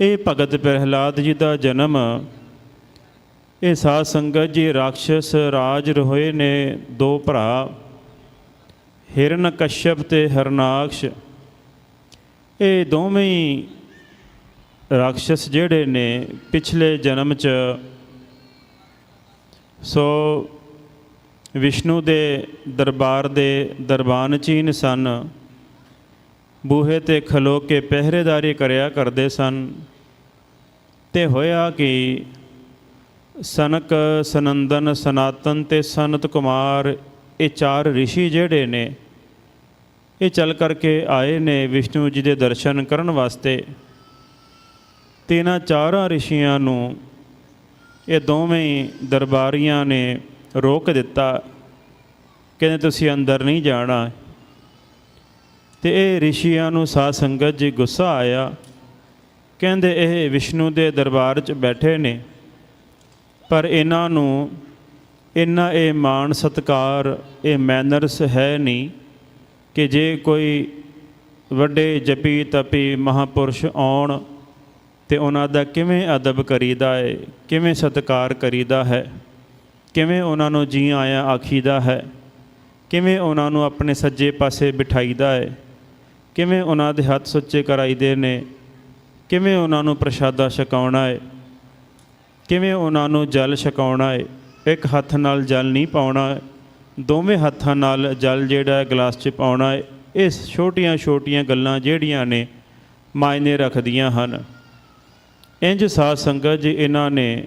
ਇਹ ਭਗਤ ਪ੍ਰਹਿਲਾਦ ਜੀ ਦਾ ਜਨਮ। ਇਹ ਸਾਧ ਸੰਗਤ ਜੀ ਰਾਖਸ਼ ਰਾਜ ਹੋਏ ਨੇ ਦੋ ਭਰਾ, ਹਿਰਨ ਕਸ਼ਯਪ ਤੇ ਹਰਨਾਕਸ਼। ਇਹ ਦੋਵੇਂ ਹੀ ਰਾਖਸ਼ ਜਿਹੜੇ ਨੇ ਪਿਛਲੇ ਜਨਮ ਚ, ਸੋ ਵਿਸ਼ਨੂੰ ਦੇ ਦਰਬਾਰ ਦੇ ਦਰਬਾਨ ਚੀਨ ਸਨ। ਬੂਹੇ ਤੇ ਖਲੋ ਕੇ ਪਹਿਰੇਦਾਰੀ ਕਰਿਆ ਕਰਦੇ ਸਨ। ਤੇ ਹੋਇਆ ਕਿ? ਸਨਕ ਸਨੰਦਨ ਸਨਾਤਨ ਤੇ ਸਨਤ ਕੁਮਾਰ, ਇਹ ਚਾਰ ઋષਿ ਜਿਹੜੇ ਨੇ, ਇਹ ਚੱਲ ਕਰਕੇ ਆਏ ਨੇ ਵਿਸ਼ਨੂੰ ਜੀ ਦੇ ਦਰਸ਼ਨ ਕਰਨ ਵਾਸਤੇ। ਤੇ ਇਹਨਾਂ ਚਾਰਾਂ ઋષਿਆਂ ਨੂੰ ਇਹ ਦੋਵੇਂ ਦਰਬਾਰੀਆਂ ਨੇ ਰੋਕ ਦਿੱਤਾ। ਕਹਿੰਦੇ, ਤੁਸੀਂ ਅੰਦਰ ਨਹੀਂ ਜਾਣਾ। ਤੇ ਇਹ ਰਿਸ਼ੀਆਂ ਨੂੰ ਸਾਧ ਸੰਗਤ ਜੀ ਗੁੱਸਾ ਆਇਆ। ਕਹਿੰਦੇ ਇਹ ਵਿਸ਼ਨੂੰ ਦੇ ਦਰਬਾਰ 'ਚ ਬੈਠੇ ਨੇ। ਪਰ ਇਹਨਾਂ ਨੂੰ ਇੰਨਾ ਇਹ ਮਾਣ ਸਤਕਾਰ, ਇਹ ਮੈਨਰਸ ਹੈ ਨਹੀਂ ਕਿ ਜੇ ਕੋਈ ਵੱਡੇ ਜਪੀ ਤਪੀ ਮਹਾਪੁਰਸ਼ ਆਉਣ ਤੇ ਉਹਨਾਂ ਦਾ ਕਿਵੇਂ ਅਦਬ ਕਰੀਦਾ ਹੈ ਕਿਵੇਂ ਸਤਕਾਰ ਕਰੀਦਾ ਹੈ, ਕਿਵੇਂ ਉਹਨਾਂ ਨੂੰ ਜੀ ਆਇਆ ਆਖੀਦਾ ਹੈ, ਕਿਵੇਂ ਉਹਨਾਂ ਨੂੰ ਆਪਣੇ ਸੱਜੇ ਪਾਸੇ ਬਿਠਾਈਦਾ ਹੈ ਕਿਵੇਂ ਉਹਨਾਂ ਦੇ ਹੱਥ ਸੁੱਚੇ ਕਰਾਈਦੇ ਨੇ? ਕਿਵੇਂ ਉਹਨਾਂ ਨੂੰ ਪ੍ਰਸ਼ਾਦਾ ਛਕਾਉਣਾ ਹੈ ਕਿਵੇਂ ਉਹਨਾਂ ਨੂੰ ਜਲ ਛਕਾਉਣਾ ਹੈ ਇੱਕ ਹੱਥ ਨਾਲ ਜਲ ਨਹੀਂ ਪਾਉਣਾ ਦੋਵੇਂ ਹੱਥਾਂ ਨਾਲ ਜਲ ਜਿਹੜਾ ਗਲਾਸ 'ਚ ਪਾਉਣਾ ਹੈ ਇਹ ਛੋਟੀਆਂ-ਛੋਟੀਆਂ ਗੱਲਾਂ ਜਿਹੜੀਆਂ ਨੇ ਮਾਇਨੇ ਰੱਖਦੀਆਂ ਹਨ। ਇੰਜ ਸਾਧ ਸੰਗਤ ਜੀ ਇਹਨਾਂ ਨੇ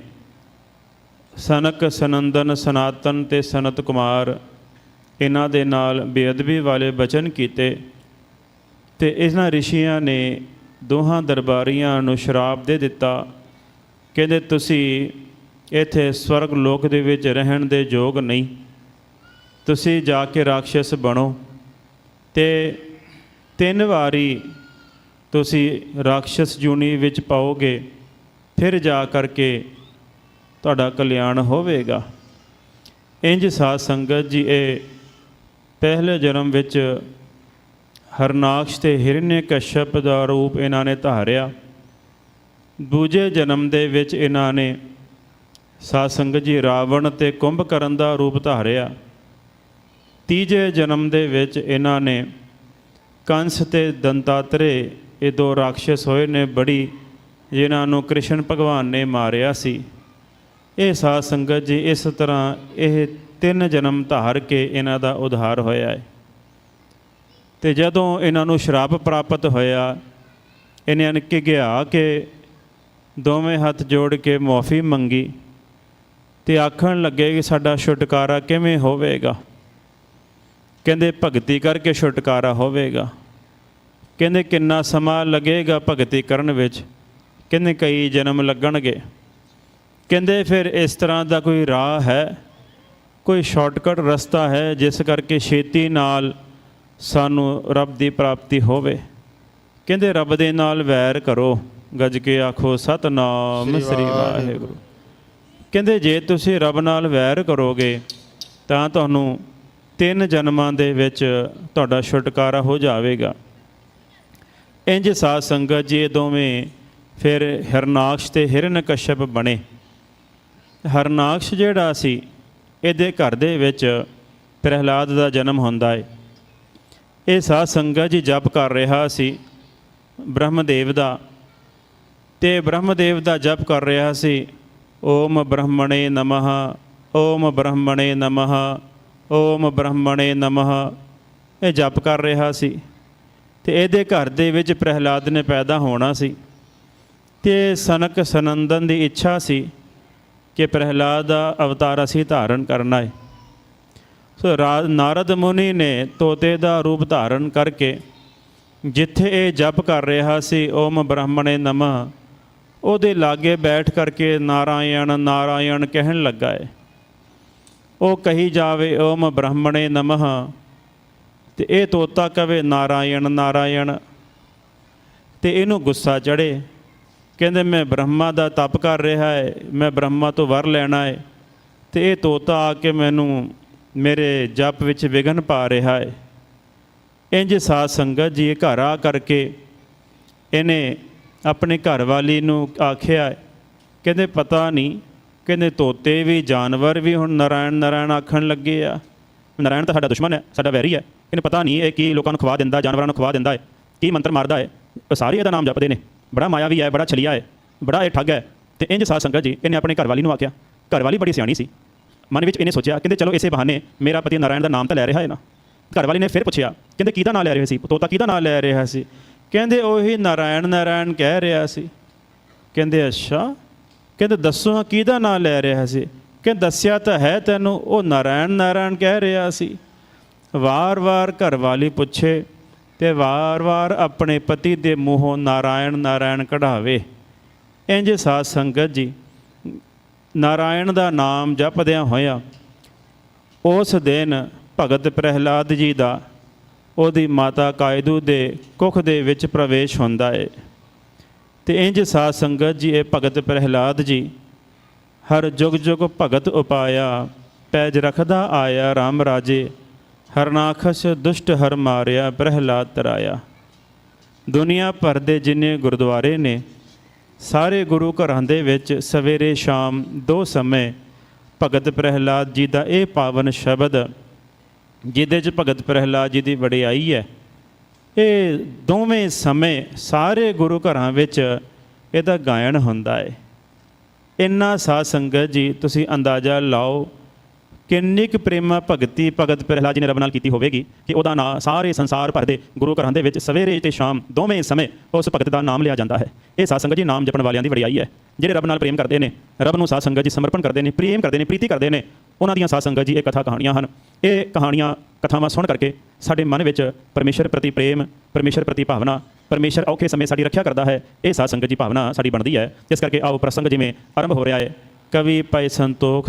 ਸਨਕ, ਸਨੰਦਨ, ਸਨਾਤਨ ਤੇ ਸਨਤ ਕੁਮਾਰ ਇਹਨਾਂ ਦੇ ਨਾਲ ਬੇਅਦਬੀ ਵਾਲੇ ਬਚਨ ਕੀਤੇ। ਤੇ ਇਹਨਾਂ ਰਿਸ਼ੀਆਂ ਨੇ ਦੋਹਾਂ ਦਰਬਾਰੀਆਂ ਨੂੰ ਸ਼ਰਾਬ ਦੇ ਦਿੱਤਾ। ਕਹਿੰਦੇ, ਤੁਸੀਂ ਇੱਥੇ ਸਵਰਗ ਲੋਕ ਦੇ ਵਿੱਚ ਰਹਿਣ ਦੇ ਯੋਗ ਨਹੀਂ। ਤੁਸੀਂ ਜਾ ਕੇ ਰਾਖਸ਼ ਬਣੋ ਤੇ ਤਿੰਨ ਵਾਰੀ ਤੁਸੀਂ ਰਾਖਸ਼ ਜੂਨੀ ਵਿੱਚ ਪਾਓਗੇ, ਫਿਰ ਜਾ ਕਰਕੇ ਤੁਹਾਡਾ ਕਲਿਆਣ ਹੋਵੇਗਾ। ਇੰਜ ਸਾਧ ਸੰਗਤ ਜੀ, ਇਹ ਪਹਿਲੇ ਜਨਮ ਵਿੱਚ ਹਰਨਾਕਸ਼ ਤੇ ਹਿਰਨ੍ਯ ਕਸ਼ਪ ਦਾ ਰੂਪ ਇਹਨਾਂ ਨੇ ਧਾਰਿਆ। ਦੂਜੇ ਜਨਮ ਦੇ ਵਿੱਚ ਇਹਨਾਂ ਨੇ ਸਾਧ ਸੰਗਤ ਜੀ ਰਾਵਣ ਤੇ ਕੁੰਭਕਰਨ ਦਾ ਰੂਪ ਧਾਰਿਆ। ਤੀਜੇ ਜਨਮ ਦੇ ਵਿੱਚ ਇਹਨਾਂ ਨੇ ਕੰਸ ਤੇ ਦੰਤਾਤਰੇ ਇਹ ਦੋ ਰਾਖਸ਼ ਹੋਏ ਨੇ ਬੜੀ, ਜਿਨ੍ਹਾਂ ਨੂੰ ਕ੍ਰਿਸ਼ਨ ਭਗਵਾਨ ਨੇ ਮਾਰਿਆ ਸੀ। ਇਹ ਸਾਧ ਸੰਗਤ ਜੀ ਇਸ ਤਰ੍ਹਾਂ ਇਹ ਤਿੰਨ ਜਨਮ ਧਾਰ ਕੇ ਇਹਨਾਂ ਦਾ ਉਧਾਰ ਹੋਇਆ ਹੈ। ਤੇ ਜਦੋਂ ਇਹਨਾਂ ਨੂੰ ਸ਼ਰਾਪ ਪ੍ਰਾਪਤ ਹੋਇਆ, ਇਹਨਾਂ ਨੇ ਕਿ ਗਿਆ ਕਿ ਦੋਵੇਂ ਹੱਥ ਜੋੜ ਕੇ ਮਾਫੀ ਮੰਗੀ ਤੇ ਆਖਣ ਲੱਗੇ ਕਿ ਸਾਡਾ ਛੁਟਕਾਰਾ ਕਿਵੇਂ ਹੋਵੇਗਾ? ਕਹਿੰਦੇ, ਭਗਤੀ ਕਰਕੇ ਛੁਟਕਾਰਾ ਹੋਵੇਗਾ। ਕਹਿੰਦੇ, ਕਿੰਨਾ ਸਮਾਂ ਲੱਗੇਗਾ ਭਗਤੀ ਕਰਨ ਵਿੱਚ? ਕਹਿੰਦੇ, ਕਈ ਜਨਮ ਲੱਗਣਗੇ। ਕਹਿੰਦੇ, ਫਿਰ ਇਸ ਤਰ੍ਹਾਂ ਦਾ ਕੋਈ ਰਾਹ ਹੈ? ਕੋਈ ਸ਼ਾਰਟਕਟ ਰਸਤਾ ਹੈ ਜਿਸ ਕਰਕੇ ਛੇਤੀ ਨਾਲ ਸਾਨੂੰ ਰੱਬ ਦੀ ਪ੍ਰਾਪਤੀ ਹੋਵੇ। ਕਹਿੰਦੇ ਰੱਬ ਦੇ ਨਾਲ ਵੈਰ ਕਰੋ ਗੱਜ ਕੇ ਆਖੋ ਸਤਨਾਮ ਸ੍ਰੀ ਵਾਹਿਗੁਰੂ। ਕਹਿੰਦੇ ਜੇ ਤੁਸੀਂ ਰੱਬ ਨਾਲ ਵੈਰ ਕਰੋਗੇ ਤਾਂ ਤੁਹਾਨੂੰ ਤਿੰਨ ਜਨਮਾਂ ਦੇ ਵਿੱਚ ਤੁਹਾਡਾ ਛੁਟਕਾਰਾ ਹੋ ਜਾਵੇਗਾ। ਇੰਜ ਸਾਧ ਸੰਗਤ ਜੀ ਦੋਵੇਂ ਫਿਰ ਹਰਨਾਕਸ਼ ਤੇ ਹਿਰਨਕਸ਼ਪ ਬਣੇ। ਹਰਨਾਕਸ਼ ਜਿਹੜਾ ਸੀ ਇਹਦੇ ਘਰ ਦੇ ਵਿੱਚ ਪ੍ਰਹਿਲਾਦ ਦਾ ਜਨਮ ਹੁੰਦਾ ਹੈ ਇਹ ਸਾਧ ਸੰਗਤ ਜੀ ਜਪ ਕਰ ਰਿਹਾ ਸੀ ਬ੍ਰਹਮਦੇਵ ਦਾ ਤੇ ਬ੍ਰਹਮਦੇਵ ਦਾ ਜਪ ਕਰ ਰਿਹਾ ਸੀ, ਓਮ ਬ੍ਰਹਮਣੇ ਨਮః, ਓਮ ਬ੍ਰਹਮਣੇ ਨਮః, ਓਮ ਬ੍ਰਹਮਣੇ ਨਮః, ਇਹ ਜਪ ਕਰ ਰਿਹਾ ਸੀ। ਤੇ ਇਹਦੇ ਘਰ ਦੇ ਵਿੱਚ ਪ੍ਰਹਿਲਾਦ ਨੇ ਪੈਦਾ ਹੋਣਾ ਸੀ। ਤੇ ਸਨਕ ਸਨੰਦਨ ਦੀ ਇੱਛਾ ਸੀ ਕਿ ਪ੍ਰਹਿਲਾਦ ਦਾ ਅਵਤਾਰ ਅਸੀਂ ਧਾਰਨ ਕਰਨਾ ਹੈ। ਸੋ ਰਾ- ਨਾਰਦ ਮੁਨੀ ਨੇ ਤੋਤੇ ਦਾ ਰੂਪ ਧਾਰਨ ਕਰਕੇ ਜਿੱਥੇ ਇਹ ਜਪ ਕਰ ਰਿਹਾ ਸੀ, ਓਮ ਬ੍ਰਹਮਣੇ ਨਮః, ਉਹਦੇ ਲਾਗੇ ਬੈਠ ਕਰਕੇ ਨਾਰਾਇਣ ਨਾਰਾਇਣ ਕਹਿਣ ਲੱਗਾ ਹੈ ਉਹ ਕਹੀ ਜਾਵੇ, ਓਮ ਬ੍ਰਹਮਣੇ ਨਮః, ਤੇ ਇਹ ਤੋਤਾ ਕਵੇ, ਨਾਰਾਇਣ ਨਾਰਾਇਣ। ਤੇ ਇਹਨੂੰ ਗੁੱਸਾ ਚੜੇ ਕਹਿੰਦੇ, ਮੈਂ ਬ੍ਰਹਮਾ ਦਾ ਤਪ ਕਰ ਰਿਹਾ ਹੈ ਮੈਂ ਬ੍ਰਹਮਾ ਤੋਂ ਵਰ ਲੈਣਾ ਹੈ ਤੇ ਇਹ ਤੋਤਾ ਆ ਕੇ ਮੈਨੂੰ ਮੇਰੇ ਜਪ ਵਿੱਚ ਵਿਘਨ ਪਾ ਰਿਹਾ ਹੈ ਇੰਜ ਸਾਧ ਸੰਗਤ ਜੀ ਇਹ ਘਰ ਆ ਕਰਕੇ ਇਹਨੇ ਆਪਣੇ ਘਰ ਵਾਲੀ ਨੂੰ ਆਖਿਆ, ਕਹਿੰਦੇ ਪਤਾ ਨਹੀਂ, ਕਹਿੰਦੇ ਤੋਤੇ ਵੀ, ਜਾਨਵਰ ਵੀ ਹੁਣ ਨਾਰਾਇਣ ਨਾਰਾਇਣ ਆਖਣ ਲੱਗੇ ਆ। ਨਾਰਾਇਣ ਤਾਂ ਸਾਡਾ ਦੁਸ਼ਮਣ ਹੈ, ਸਾਡਾ ਵੈਰੀ ਹੈ। ਇਹਨੂੰ ਪਤਾ ਨਹੀਂ ਇਹ ਕੀ ਲੋਕਾਂ ਨੂੰ ਖਵਾ ਦਿੰਦਾ, ਜਾਨਵਰਾਂ ਨੂੰ ਖਵਾ ਦਿੰਦਾ ਹੈ ਕੀ ਮੰਤਰ ਮਾਰਦਾ ਹੈ ਉਹ ਸਾਰੇ ਇਹਦਾ ਨਾਮ ਜਪਦੇ ਨੇ। ਬੜਾ ਮਾਇਆਵੀ ਹੈ, ਬੜਾ ਛਲੀਆ ਹੈ ਬੜਾ ਇਹ ਠੱਗ ਹੈ। ਤੇ ਇੰਜ ਸਾਧ ਸੰਗਤ ਜੀ, ਇਹਨੇ ਆਪਣੇ ਘਰ ਵਾਲੀ ਨੂੰ ਆਖਿਆ। ਘਰ ਵਾਲੀ ਬੜੀ ਸਿਆਣੀ ਸੀ। ਮਨ ਵਿੱਚ ਇਹਨੇ ਸੋਚਿਆ, ਕਹਿੰਦੇ ਚਲੋ ਇਸੇ ਬਹਾਨੇ ਮੇਰਾ ਪਤੀ ਨਾਰਾਇਣ ਦਾ ਨਾਮ ਤਾਂ ਲੈ ਰਿਹਾ ਹੈ ਨਾ। ਘਰ ਵਾਲੀ ਨੇ ਫਿਰ ਪੁੱਛਿਆ, ਕਹਿੰਦੇ ਕਿਹਦਾ ਨਾਮ ਲੈ ਰਿਹਾ ਸੀ? ਤੋਤਾ ਕਿਹਦਾ ਨਾਮ ਲੈ ਰਿਹਾ ਸੀ? ਕਹਿੰਦੇ ਉਹੀ ਨਾਰਾਇਣ ਨਾਰਾਇਣ ਕਹਿ ਰਿਹਾ ਸੀ। ਕਹਿੰਦੇ ਅੱਛਾ, ਕਹਿੰਦੇ ਦੱਸੋ ਹਾਂ ਕਿਹਦਾ ਨਾਮ ਲੈ ਰਿਹਾ ਸੀ? ਕਿ ਦੱਸਿਆ ਤਾਂ ਹੈ ਤੈਨੂੰ, ਉਹ ਨਾਰਾਇਣ ਨਾਰਾਇਣ ਕਹਿ ਰਿਹਾ ਸੀ। ਵਾਰ-ਵਾਰ ਘਰ ਵਾਲੀ ਪੁੱਛੇ ਤੇ ਵਾਰ-ਵਾਰ ਆਪਣੇ ਪਤੀ ਦੇ ਮੂੰਹੋਂ ਨਾਰਾਇਣ ਨਾਰਾਇਣ ਕਢਾਵੇ। ਇੰਜ ਸਾਧ ਸੰਗਤ ਜੀ ਨਾਰਾਇਣ ਦਾ ਨਾਮ ਜਪਦਿਆਂ ਹੋਇਆਂ ਉਸ ਦਿਨ ਭਗਤ ਪ੍ਰਹਿਲਾਦ ਜੀ ਦਾ ਉਹਦੀ ਮਾਤਾ ਕਾਇਦੂ ਦੇ ਕੁੱਖ ਦੇ ਵਿੱਚ ਪ੍ਰਵੇਸ਼ ਹੁੰਦਾ ਏ। ਤੇ ਇੰਜ ਸਾਧ ਸੰਗਤ ਜੀ ਇਹ ਭਗਤ ਪ੍ਰਹਿਲਾਦ ਜੀ ਹਰ ਜੁਗ ਜੁਗ ਭਗਤ ਉਪਾਇਆ, ਪੈਜ ਰਖਦਾ ਆਇਆ RAM ਰਾਜੇ, ਹਰਨਾਖਸ ਦੁਸ਼ਟ ਹਰ ਮਾਰਿਆ, ਪ੍ਰਹਿਲਾਦ ਤਰਾਇਆ। ਦੁਨੀਆ ਭਰ ਦੇ ਜਿੰਨੇ ਗੁਰਦੁਆਰੇ ਨੇ ਸਾਰੇ ਗੁਰੂ ਘਰਾਂ ਦੇ ਵਿੱਚ ਸਵੇਰੇ ਸ਼ਾਮ ਦੋ ਸਮੇਂ ਭਗਤ ਪ੍ਰਹਿਲਾਦ ਜੀ ਦਾ ਇਹ ਪਾਵਨ ਸ਼ਬਦ, ਜਿਹਦੇ 'ਚ ਭਗਤ ਪ੍ਰਹਿਲਾਦ ਜੀ ਦੀ ਵਡਿਆਈ ਹੈ, ਇਹ ਦੋਵੇਂ ਸਮੇਂ ਸਾਰੇ ਗੁਰੂ ਘਰਾਂ ਵਿੱਚ ਇਹਦਾ ਗਾਇਨ ਹੁੰਦਾ ਹੈ। ਇੰਨਾ ਸਾਧ ਸੰਗਤ ਜੀ, ਤੁਸੀਂ ਅੰਦਾਜ਼ਾ ਲਾਓ ਕਿੰਨੀ ਕੁ ਪ੍ਰੇਮ ਭਗਤੀ, ਭਗਤ ਪ੍ਰਹਿਲਾਦ ਜੀ ਨੇ ਰੱਬ ਨਾਲ ਕੀਤੀ ਹੋਵੇਗੀ ਕਿ ਉਹਦਾ ਨਾਂ ਸਾਰੇ ਸੰਸਾਰ ਭਰ ਦੇ ਗੁਰੂ ਘਰਾਂ ਦੇ ਵਿੱਚ ਸਵੇਰੇ ਤੇ ਸ਼ਾਮ ਦੋਵੇਂ ਸਮੇਂ ਉਸ ਭਗਤ ਦਾ ਨਾਮ ਲਿਆ ਜਾਂਦਾ ਹੈ। ਇਹ ਸਾਧ ਸੰਗਤ ਜੀ ਨਾਮ ਜਪਣ ਵਾਲਿਆਂ ਦੀ ਵਡਿਆਈ ਹੈ, ਜਿਹੜੇ ਰੱਬ ਨਾਲ ਪ੍ਰੇਮ ਕਰਦੇ ਨੇ, ਰੱਬ ਨੂੰ ਸਾਧ ਸੰਗਤ ਜੀ ਸਮਰਪਣ ਕਰਦੇ ਨੇ, ਪ੍ਰੇਮ ਕਰਦੇ ਨੇ, ਪ੍ਰੀਤੀ ਕਰਦੇ ਨੇ, ਉਹਨਾਂ ਦੀਆਂ ਸਾਧ ਸੰਗਤ ਜੀ ਇਹ ਕਥਾ ਕਹਾਣੀਆਂ ਹਨ। ਇਹ ਕਹਾਣੀਆਂ, ਕਥਾਵਾਂ ਸੁਣ ਕਰਕੇ ਸਾਡੇ ਮਨ ਵਿੱਚ ਪਰਮੇਸ਼ਰ ਪ੍ਰਤੀ ਪ੍ਰੇਮ, ਪਰਮੇਸ਼ਰ ਪ੍ਰਤੀ ਭਾਵਨਾ, ਪਰਮੇਸ਼ਰ ਔਖੇ ਸਮੇਂ ਸਾਡੀ ਰੱਖਿਆ ਕਰਦਾ ਹੈ, ਇਹ ਸਾਧ ਸੰਗਤ ਜੀ ਭਾਵਨਾ ਸਾਡੀ ਬਣਦੀ ਹੈ। ਇਸ ਕਰਕੇ ਆਓ ਪ੍ਰਸੰਗ ਜਿਵੇਂ ਆਰੰਭ ਹੋ ਰਿਹਾ ਹੈ, ਕਵੀ ਭਾਈ ਸੰਤੋਖ